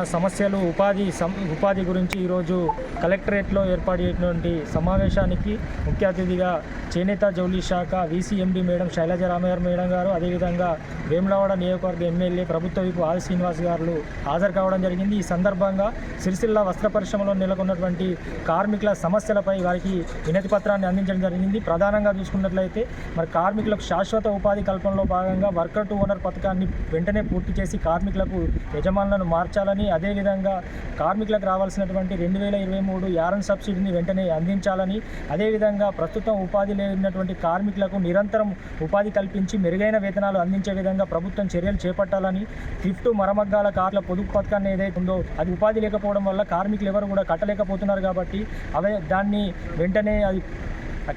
ఉన్న సమస్యలు ఉపాధి సం ఉపాధి గురించి ఈరోజు కలెక్టరేట్లో ఏర్పాటు చేసినటువంటి సమావేశానికి ముఖ్య అతిథిగా చేనేత జౌలీ శాఖ VCMD madam Shailaja Ramaiah madam గారు అదేవిధంగా వేములవాడ నియోజకవర్గ ఎమ్మెల్యే ప్రభుత్వ విపు ఆది శ్రీనివాస్ గారు హాజరు కావడం జరిగింది. ఈ సందర్భంగా సిరిసిల్ల వస్త్ర పరిశ్రమలో నెలకొన్నటువంటి కార్మికుల సమస్యలపై వారికి వినతి పత్రాన్ని అందించడం జరిగింది. ప్రధానంగా చూసుకున్నట్లయితే మరి కార్మికులకు శాశ్వత ఉపాధి కల్పనలో భాగంగా వర్కర్ టు ఓనర్ పథకాన్ని వెంటనే పూర్తి చేసి కార్మికులకు యజమానులను మార్చాలని అదేవిధంగా కార్మికులకు రావాల్సినటువంటి రెండు వేల ఇరవై మూడు యారన్ సబ్సిడీని వెంటనే అందించాలని అదేవిధంగా ప్రస్తుతం ఉపాధి లేనటువంటి కార్మికులకు నిరంతరం ఉపాధి కల్పించి మెరుగైన వేతనాలు అందించే విధంగా ప్రభుత్వం చర్యలు చేపట్టాలని థిఫ్ట్ మరమగ్గాల కార్ల పొదుపు పథకాన్ని ఏదైతే ఉందో అది ఉపాధి లేకపోవడం వల్ల కార్మికులు ఎవరు కూడా కట్టలేకపోతున్నారు కాబట్టి అవే దాన్ని వెంటనే అది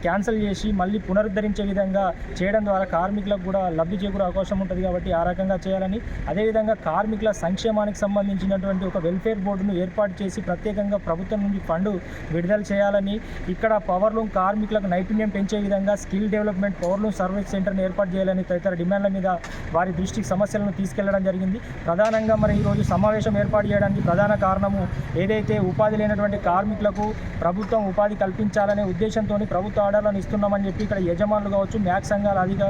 క్యాన్సిల్ చేసి మళ్ళీ పునరుద్ధరించే విధంగా చేయడం ద్వారా కార్మికులకు కూడా లబ్ధి చేకూరే అవకాశం ఉంటుంది కాబట్టి ఆ రకంగా చేయాలని. అదేవిధంగా కార్మికుల సంక్షేమానికి సంబంధించినటువంటి ఒక వెల్ఫేర్ బోర్డును ఏర్పాటు చేసి ప్రత్యేకంగా ప్రభుత్వం నుండి ఫండ్ విడుదల చేయాలని. ఇక్కడ పవర్లూమ్ కార్మికులకు నైపుణ్యం పెంచే విధంగా స్కిల్ డెవలప్మెంట్ పవర్లూమ్ సర్వీస్ సెంటర్ను ఏర్పాటు చేయాలని తదితర డిమాండ్ల మీద వారి దృష్టికి సమస్యలను తీసుకెళ్ళడం జరిగింది. ప్రధానంగా మరి ఈరోజు సమావేశం ఏర్పాటు చేయడానికి ప్రధాన కారణము ఏదైతే ఉపాధి లేనటువంటి కార్మికులకు ప్రభుత్వం ఉపాధి కల్పించాలనే ఉద్దేశంతో ప్రభుత్వం ప్రభుత్వ ఆర్డర్లను ఇస్తున్నామని చెప్పి ఇక్కడ యజమానులు కావచ్చు మ్యాక్ సంఘాల అధిక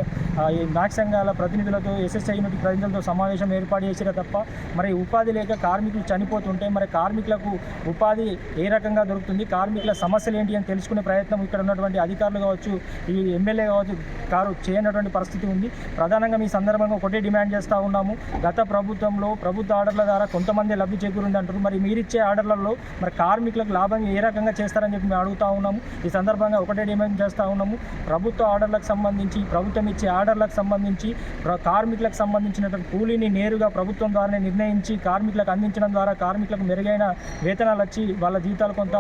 మ్యాక్ సంఘాల ప్రతినిధులతో ఎస్ఎస్ఐ యూనిట్ ప్రతినిధులతో సమావేశం ఏర్పాటు చేసిరా తప్ప మరి ఉపాధి లేక కార్మికులు చనిపోతుంటే మరి కార్మికులకు ఉపాధి ఏ రకంగా దొరుకుతుంది కార్మికుల సమస్యలు ఏంటి అని తెలుసుకునే ప్రయత్నం ఇక్కడ ఉన్నటువంటి అధికారులు కావచ్చు ఈ ఎమ్మెల్యే కావచ్చు కారు చేయనటువంటి పరిస్థితి ఉంది. ప్రధానంగా మీ సందర్భంగా ఒకటే డిమాండ్ చేస్తూ ఉన్నాము. గత ప్రభుత్వంలో ప్రభుత్వ ఆర్డర్ల ద్వారా కొంతమంది లబ్ధి చేకూరింది అంటారు మరి మీరిచ్చే ఆర్డర్లలో మరి కార్మికులకు లాభం ఏ రకంగా చేస్తారని చెప్పి మేము అడుగుతా ఉన్నాము. ఈ సందర్భంగా ఒకటే డిమాండ్ చేస్తూ ఉన్నాము? ప్రభుత్వ ఆర్డర్లకు సంబంధించి ప్రభుత్వం ఇచ్చే ఆర్డర్లకు సంబంధించి ప్ర- కార్మికులకు సంబంధించినటువంటి కూలీని నేరుగా ప్రభుత్వం ద్వారానే నిర్ణయించి కార్మికులకు అందించడం ద్వారా కార్మికులకు మెరుగైన వేతనాలు వచ్చి వాళ్ళ జీతాలు కొంత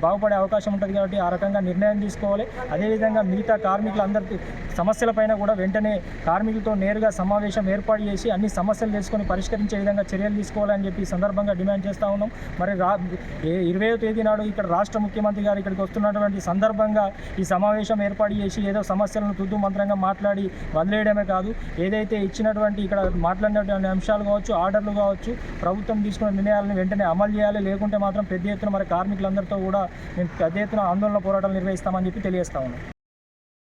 బాగుపడే అవకాశం ఉంటుంది కాబట్టి ఆ రకంగా నిర్ణయం తీసుకోవాలి. అదేవిధంగా మిగతా కార్మికులందరికీ సమస్యలపైన కూడా వెంటనే కార్మికులతో నేరుగా సమావేశం ఏర్పాటు చేసి అన్ని సమస్యలు చేసుకొని పరిష్కరించే విధంగా చర్యలు తీసుకోవాలని చెప్పి సందర్భంగా డిమాండ్ చేస్తూ ఉన్నాం. మరి రా ఇరవయో తేదీ నాడు ఇక్కడ రాష్ట్ర ముఖ్యమంత్రి గారు ఇక్కడికి వస్తున్నటువంటి సందర్భంగా ఈ సమావేశం ఏర్పాటు చేసి ఏదో సమస్యలను తుద్దు మంత్రంగా మాట్లాడి వదిలేయడమే కాదు ఏదైతే ఇచ్చినటువంటి ఇక్కడ మాట్లాడినటువంటి అంశాలు కావచ్చు ఆర్డర్లు కావచ్చు ప్రభుత్వం తీసుకున్న నిర్ణయాలను వెంటనే అమలు చేయాలి. లేకుంటే మాత్రం పెద్ద ఎత్తున మరి కార్మికులందరితో కూడా మేము పెద్ద ఎత్తున ఆందోళన పోరాటాలు నిర్వహిస్తామని చెప్పి తెలియజేస్తా ఉన్నాం.